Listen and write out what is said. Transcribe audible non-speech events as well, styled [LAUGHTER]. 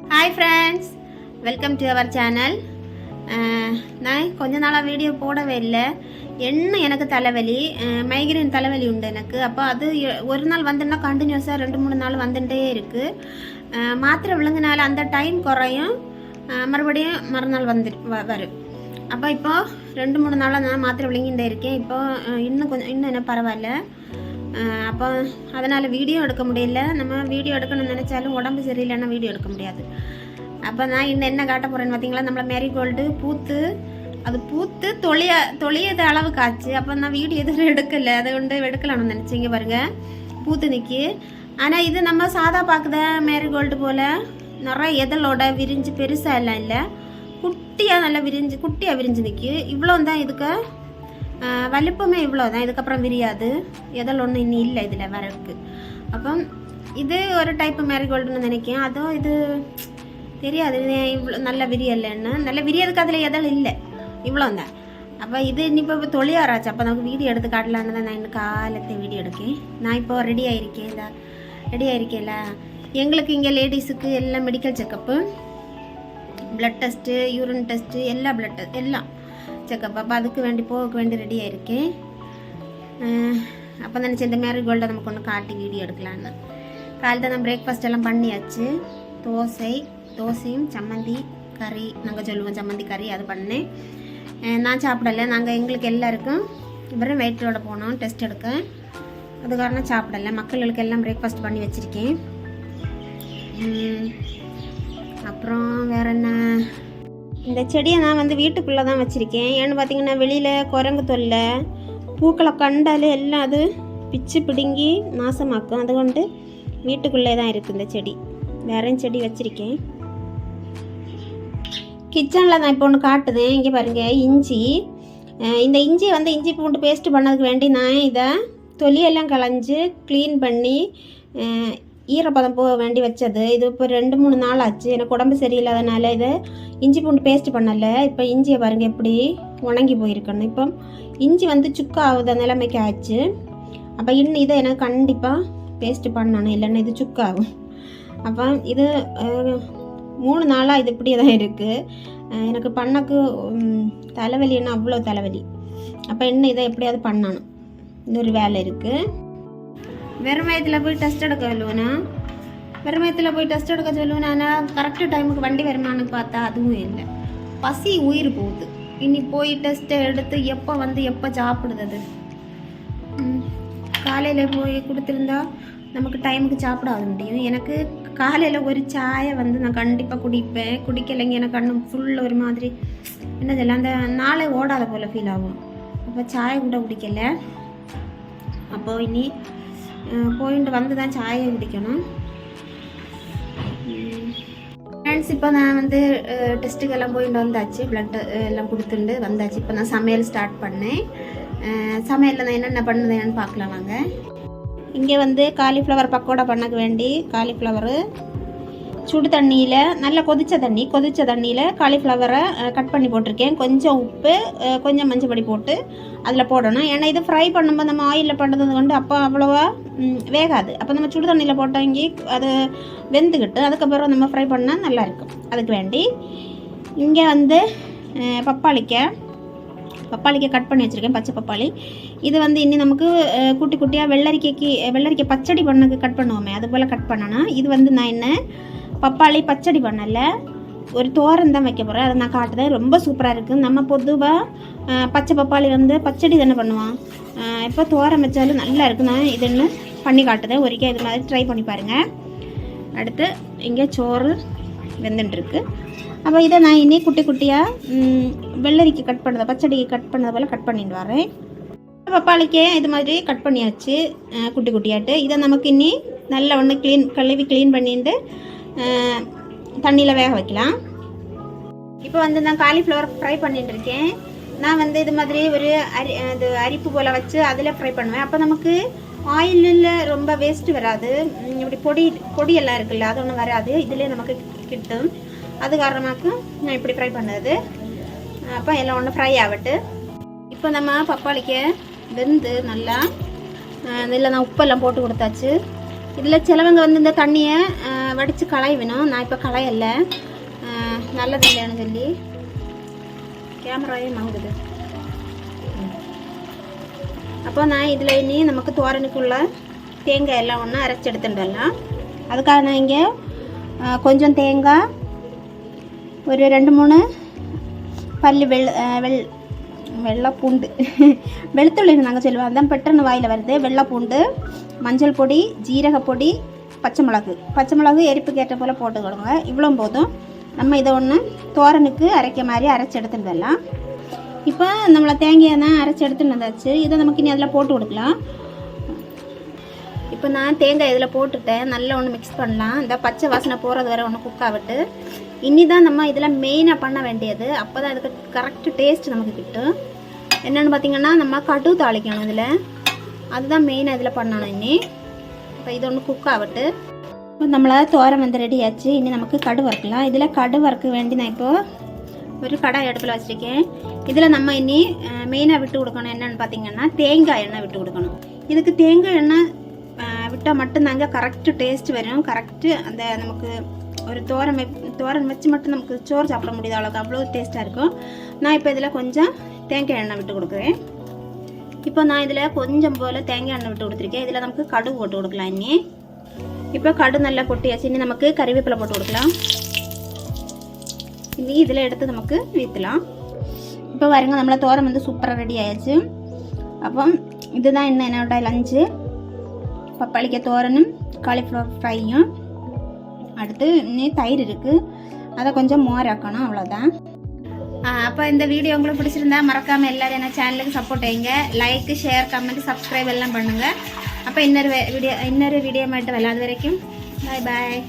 Hi friends welcome to our channel நான் கொஞ்ச நாளாக வீடியோ போடவே இல்லை. என்ன எனக்கு தலைவலி? Uh, மைக்ரைன் தலைவலி உண்டு எனக்கு. அப்போ அது ஒரு நாள் வந்துன்னா கண்டினியூஸாக ரெண்டு மூணு நாள் வந்துட்டே இருக்குது uh, மாத்திரை விழுங்கினால அந்த டைம் குறையும். Uh, மறுபடியும் மறுநாள் வந்து வரும். அப்போ இப்போது ரெண்டு மூணு நாளாக நான் மாத்திரை விழுங்கிட்டே இருக்கேன். இப்போ இன்னும் கொஞ்சம் இன்னும் என்ன பரவாயில்ல. அப்போ அதனால் வீடியோ எடுக்க முடியல. நம்ம வீடியோ எடுக்கணும்னு நினச்சாலும் உடம்பு சரியில்லைன்னா வீடியோ எடுக்க முடியாது. அப்போ நான் இன்னும் என்ன காட்ட போகிறேன்னு பார்த்தீங்களா நம்மளை மேரிகோல்டு பூத்து அது பூத்து தொளிய தொளியது அளவுக்கு ஆச்சு. அப்போ நான் வீடியோ எதுவும் எடுக்கலை. அதை கொண்டு எடுக்கலாம்னு நினச்சிங்க பாருங்க. பூத்து நிற்கி ஆனால் இது நம்ம சாதா பார்க்குத மேரிகோல்டு போல் நிறைய எதலோட விரிஞ்சு பெருசாக எல்லாம் இல்லை. குட்டியாக நல்லா விரிஞ்சு குட்டியாக விரிஞ்சு நிற்கி இவ்வளோ தான் இதுக்கு வலுப்பமே இவ்வளோ தான் இதுக்கப்புறம் விரியாது. எதில் ஒன்றும் இன்னும் இல்லை இதில் வரக்கு. அப்போ இது ஒரு டைப்பு மேரிகோல்டுன்னு நினைக்கிறேன் அதுவும் இது தெரியாது. இவ்வளோ நல்ல விரியலைன்னு. நல்ல விரியதுக்கு அதில் எதல் இல்லை. இவ்வளோ தான் அப்போ இது இப்போ இப்போ தொழிலாராச்சு அப்போ நமக்கு வீடியோ எடுத்து காட்டலான்னு தான் நான் இன்னும் காலத்தை வீடியோ எடுக்கேன். நான் இப்போ ரெடி ஆகிருக்கேன் இந்த ரெடி ஆகிருக்கேல எங்களுக்கு இங்கே லேடிஸுக்கு எல்லாம் medical checkup blood test urine test எல்லா ப்ளட் டெஸ்ட் எல்லாம். செக்கப் அப்போ அதுக்கு வேண்டி போக வேண்டி ரெடியாக இருக்கேன் அப்போ நினச்சி இந்த மாதிரி கோல்டை நமக்கு ஒன்று காட்டி வீடியோ எடுக்கலான்னு. காலையில் தான் பிரேக்ஃபாஸ்ட் எல்லாம் பண்ணியாச்சு. தோசை தோசையும் சம்மந்தி கறி நாங்கள் சொல்லுவோம் சம்மந்தி கறி அது பண்ணேன். நான் சாப்பிடலை. நாங்கள் எங்களுக்கு எல்லாருக்கும் வெறும் வெயிட்டோட போனோம் டெஸ்ட் எடுக்க. அது காரணம் சாப்பிடலை. மக்களுக்கு எல்லாம் பிரேக்ஃபாஸ்ட் பண்ணி வச்சுருக்கேன். அப்புறம் வேறு என்ன? இந்த செடியை நான் வந்து வீட்டுக்குள்ளே தான் வச்சுருக்கேன். ஏன்னு பார்த்தீங்கன்னா வெளியில் குரங்கு தொல்லை பூக்களை கண்டாலே எல்லாம் அது பிச்சு பிடுங்கி நாசமாக்கும். அது கொண்டு வீட்டுக்குள்ளே தான் இருக்குது இந்த செடி. வேறையும் செடி வச்சுருக்கேன். கிச்சனில் நான் இப்போ ஒன்று காட்டுதேன். இங்கே பாருங்கள் இஞ்சி. இந்த இஞ்சி வந்து இஞ்சி பூண்டு பேஸ்ட் பண்ணதுக்கு வேண்டி நான் இதை தொலியெல்லாம் களைஞ்சு க்ளீன் பண்ணி ஈரப்பதம் போக வேண்டி வச்சது. இது இப்போ ரெண்டு மூணு நாள் ஆச்சு. எனக்கு உடம்பு சரியில்லாதனால இதை இஞ்சி பூண்டு பேஸ்ட் பண்ணலை. இப்போ இஞ்சியை பாருங்கள் எப்படி உணங்கி போயிருக்கணும் இப்போ இஞ்சி வந்து சுக்கா ஆகுத நிலைமைக்கு ஆச்சு. அப்போ இன்னும் இதை எனக்கு கண்டிப்பாக பேஸ்ட் பண்ணணும். இல்லைன்னா இது சுக்காகும். அப்போ இது மூணு நாளாக இது இப்படி தான் இருக்குது எனக்கு பண்ணக்கு தலைவலின்னா அவ்வளோ தலைவலி. அப்போ இன்னும் இதை எப்படியாவது பண்ணணும். இது ஒரு வேலை இருக்குது வெறும் வயத்தில் போய் டெஸ்ட் எடுக்க சொல்லுவேனா? வெறும் வயத்தில் போய் டெஸ்ட் எடுக்க சொல்லுவேன் ஆனால் கரெக்டு டைமுக்கு வண்டி வருமானு பார்த்தா அதுவும் இல்லை. பசி உயிர் போகுது. இனி போய் டெஸ்ட்டை எடுத்து எப்போ வந்து எப்போ சாப்பிடுது அது? காலையில் போய் கொடுத்துருந்தா நமக்கு டைமுக்கு சாப்பிடாத முடியும். எனக்கு காலையில் ஒரு சாயை வந்து நான் கண்டிப்பாக குடிப்பேன். குடிக்கலைங்க எனக்கு கண்ணு ஃபுல் ஒரு மாதிரி என்ன சொல்ல அந்த நாளை ஓடாத போல் ஃபீல் ஆகும். அப்போ சாயை கூட குடிக்கலை. அப்போது இனி போயிட்டு வந்து தான் சாயை குடிக்கணும். ஃப்ரெண்ட்ஸ் இப்போ நான் வந்து டெஸ்ட்டுக்கெல்லாம் போயிட்டு வந்தாச்சு. ப்ளட் எல்லாம் கொடுத்துட்டு வந்தாச்சு. இப்போ நான் சமையல் ஸ்டார்ட் பண்ணேன். சமையலில் நான் என்னென்ன பண்ணுதுன்னு பார்க்கலாம் வாங்க. இங்கே வந்து காலிஃப்ளவர் பக்கோடா பண்ணக்கு வேண்டி காலிஃப்ளவரு சுடு தண்ணியில் நல்லா கொதித்த தண்ணி கொதித்த தண்ணியில் காலிஃப்ளவரை கட் பண்ணி போட்டிருக்கேன். கொஞ்சம் உப்பு கொஞ்சம் மஞ்சள் பொடி போட்டு அதில் போடணும். ஏன்னா இது ஃப்ரை பண்ணும்போது நம்ம ஆயிலில் பண்ணுறது கொண்டு அப்போ அவ்வளோவா வேகாது. அப்போ நம்ம சுடு தண்ணியில் போட்டங்கி அது வெந்துக்கிட்டு அதுக்கப்புறம் நம்ம ஃப்ரை பண்ணால் நல்லாயிருக்கும். அதுக்கு வேண்டி இங்கே வந்து அஹ், பப்பாளிக்காய் கட் பண்ணி வச்சுருக்கேன் பச்சை பப்பாளி. இது வந்து இன்னி நமக்கு குட்டி குட்டியாக வெள்ளரிக்கைக்கு வெள்ளரிக்கை பச்சடி பண்ணக்கு கட் பண்ணுவோமே அது போல் கட் பண்ணணும் இது வந்து நான் என்ன பப்பாளி பச்சடி பண்ணல. ஒரு தோரம் தான் வைக்க போகிறேன் அதை நான் காட்டுதேன் ரொம்ப சூப்பராக இருக்குது நம்ம பொதுவாக பச்சை பப்பாளி வந்து பச்சடி தானே பண்ணுவோம். இப்போ தோரம் வச்சாலும் நல்லா இருக்கு. நான் இதுன்னு பண்ணி காட்டுதேன் ஒரிக்கா இது மாதிரி ட்ரை பண்ணி பாருங்கள் அடுத்து இங்கே சோறு வெந்துட்டுருக்கு அப்போ இதை நான் இனி குட்டி குட்டியாக வெள்ளரிக்கு கட் பண்ணதை பச்சடிக்கு கட் பண்ணது போல் கட் பண்ணிட்டு வரேன். பப்பாளிக்கே இது மாதிரி கட் பண்ணியாச்சு. குட்டி குட்டியாட்டு. இதை நமக்கு இனி நல்ல ஒன்று க்ளீன் கழுவி க்ளீன் பண்ணிட்டு தண்ணியில் வேக வைக்கலாம். இப்போ வந்து நான் காலிஃப்ளவர் ஃப்ரை பண்ணிட்டு இருக்கேன். நான் வந்து இது மாதிரி ஒரு அரி இது அரிப்பு போல் வச்சு அதில் ஃப்ரை பண்ணுவேன். அப்போ நமக்கு ஆயிலில் ரொம்ப வேஸ்ட்டு வராது. இப்படி பொடி பொடியெல்லாம் இருக்குல்ல அது ஒன்றும் வராது. இதிலே நமக்கு கிட்டும். அது காரணமாக்கு நான் இப்படி ஃப்ரை பண்ணது. அப்போ எல்லாம் ஒன்று ஃப்ரை ஆகட்டு. இப்போ நம்ம பப்பாளிக்கு வெந்து நல்லா இதில் நான் உப்பெல்லாம் போட்டு கொடுத்தாச்சு. இதில் சிலவங்க வந்து இந்த தண்ணியை வடித்து களை வேணும் நான் இப்போ களையல நல்லது இல்லைன்னு சொல்லி. கேமராவே மங்குது அப்போ நான் இதில் இனி நமக்கு தோரணுக்குள்ள தேங்காய் எல்லாம் ஒன்றா அரைச்சி எடுத்துட்டுலாம் அதுக்காக நான் இங்கே கொஞ்சம் தேங்காய் ஒரு ரெண்டு மூணு பல்லு வெள் வெள் வெள்ளைப்பூண்டு. [LAUGHS] வெளுத்துள்ளி நாங்கள் சொல்லுவோம். அதான் பெட்டர்னு வாயில் வருது. வெள்ளைப்பூண்டு மஞ்சள் பொடி ஜீரக பொடி பச்சை மிளகு. பச்சை மிளகு எரிப்புக்கு ஏற்ற போல் போட்டுக்கிடுங்க இவ்வளோ போதும். நம்ம இதை ஒன்று தோரனுக்கு அரைக்க மாதிரி அரைச்சி எடுத்துட்டு வரலாம் இப்போ நம்மளை தேங்காயை தான் அரைச்சி எடுத்துட்டு வந்தாச்சு. இதை நமக்கு இனி அதில் போட்டு கொடுக்கலாம். இப்போ நான் தேங்காய் இதில் போட்டுட்டேன். நல்லா ஒன்று மிக்ஸ் பண்ணலாம். இந்த பச்சை வாசனை போகிறது வரை ஒன்று குக் இனி தான் நம்ம இதில் மெயினாக பண்ண வேண்டியது. அப்போ தான் அதுக்கு கரெக்ட் டேஸ்ட் நமக்கு கிட்டும். என்னென்னு பார்த்தீங்கன்னா நம்ம கடு தாளிக்கணும் இதில். அதுதான் மெயினாக இதில் பண்ணணும் இனி. இப்போ இது ஒன்று குக் ஆகட்டு இப்போ நம்மள தோரம் வந்து ரெடி ஆச்சு. இனி நமக்கு கடு வறுக்கலாம். இதில் கடு வறுக்க வேண்டி நான் இப்போது ஒரு கடாய் அடுப்பில் வச்சுருக்கேன். இதில் நம்ம இனி மெயினாக விட்டு கொடுக்கணும். என்னென்னு பார்த்தீங்கன்னா தேங்காய் எண்ணெய் விட்டு கொடுக்கணும். இதுக்கு தேங்காய் எண்ணெய் விட்டால் மட்டும்தாங்க கரெக்டு டேஸ்ட் வரும். கரெக்டு அந்த நமக்கு ஒரு தோரம் வெப் தோரன் வச்சு மட்டும் நமக்கு சோறு சாப்பிட முடியாத அளவுக்கு அவ்வளோ டேஸ்ட்டாக இருக்கும். நான் இப்போ இதில் கொஞ்சம் தேங்காய் எண்ணெய் விட்டு கொடுக்குறேன். இப்போ நான் இதில் கொஞ்சம் போல் தேங்காய் எண்ணெய் விட்டு கொடுத்துருக்கேன். இதில் நமக்கு கடுகு போட்டு கொடுக்கலாம் இன்னி இப்போ கடு நல்லா கொட்டியாச்சு. இனி நமக்கு கறிவேப்பிலை போட்டு கொடுக்கலாம். இனி இதில் எடுத்து நமக்கு வீற்றலாம் இப்போ வரங்க நம்மள தோரம் வந்து சூப்பராக ரெடி ஆயாச்சு. அப்போ இதுதான் என்ன என்னோட லஞ்சு பப்பாளிக்க தோரனும் காலிஃப்ளவர் ஃப்ரையும் அடுத்து இன்னும் தயிர் இருக்குது அதை கொஞ்சம் மோராக்கணும் அவ்வளோதான் அப்போ இந்த வீடியோ உங்களுக்கு பிடிச்சிருந்தா மறக்காமல் எல்லோரும் என்ன சேனலுக்கு சப்போர்ட் செய்யுங்க. லைக்கு ஷேர் கமெண்ட் சப்ஸ்கிரைப் எல்லாம் பண்ணுங்கள் அப்போ இன்னொரு வீடியோ இன்னொரு வீடியோ மட்டும் விளாது வரைக்கும். பாய் பாய்